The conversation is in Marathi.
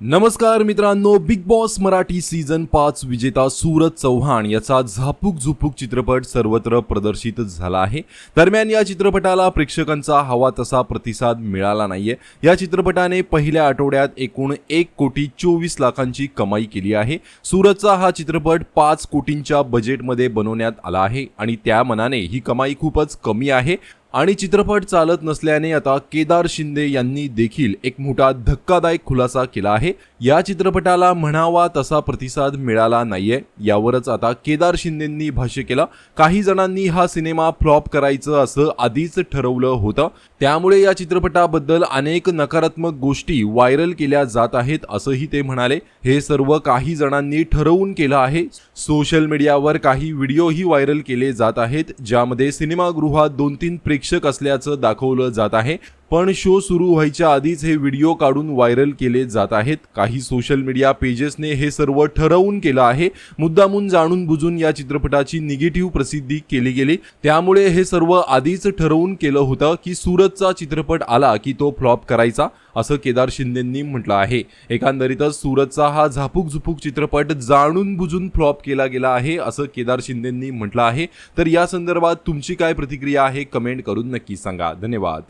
नमस्कार मित्रांनो बिग बॉस मराठी सीझन पाच विजेता सूरज चव्हाण याचा झापूक झुपूक चित्रपट सर्वत्र प्रदर्शित झाला आहे. दरम्यान या चित्रपटाला प्रेक्षकांचा हवा तसा प्रतिसाद मिळाला नाहीये. या चित्रपटाने पहिल्या आठवड्यात एकूण एक कोटी चोवीस लाखांची कमाई केली आहे. सूरजचा हा चित्रपट पाच कोटींच्या बजेटमध्ये बनवण्यात आला आहे आणि त्या मनाने ही कमाई खूपच कमी आहे. आणि चित्रपट चालत नसल्याने आता केदार शिंदे यांनी देखील एक मोठा धक्कादायक खुलासा केला आहे. या चित्रपटाला म्हणावा तसा प्रतिसाद मिळाला नाहीये. यावरच आता केदार शिंदेंनी भाष्य केलं. काही जणांनी हा सिनेमा फ्लॉप करायचं असं आधीच ठरवलं होतं. त्यामुळे या चित्रपटाबद्दल अनेक नकारात्मक गोष्टी व्हायरल केल्या जात आहेत असंही ते म्हणाले. हे सर्व काही जणांनी ठरवून केलं आहे. सोशल मीडियावर काही व्हिडिओही व्हायरल केले जात आहेत ज्यामध्ये सिनेमागृहात दोन तीन परीक्षक असल्याचं दाखवलं जात आहे. पण शो सुरू व्हायच्या आधीच हे व्हिडिओ काढून व्हायरल केले जात आहेत. काही सोशल मीडिया पेजेसने हे सर्व ठरवून केलं आहे. मुद्दामून जाणून बुजून या चित्रपटाची निगेटिव्ह प्रसिद्धी केली गेली. त्यामुळे हे सर्व आधीच ठरवून केलं होतं की सूरजचा चित्रपट आला की तो फ्लॉप करायचा असं केदार शिंदेंनी म्हटलं आहे. एकंदरीतच सूरजचा हा झापूक झुपूक चित्रपट जाणून बुजून फ्लॉप केला गेला आहे असं केदार शिंदेंनी म्हटलं आहे. तर या संदर्भात तुमची काय प्रतिक्रिया आहे कमेंट करून नक्की सांगा. धन्यवाद.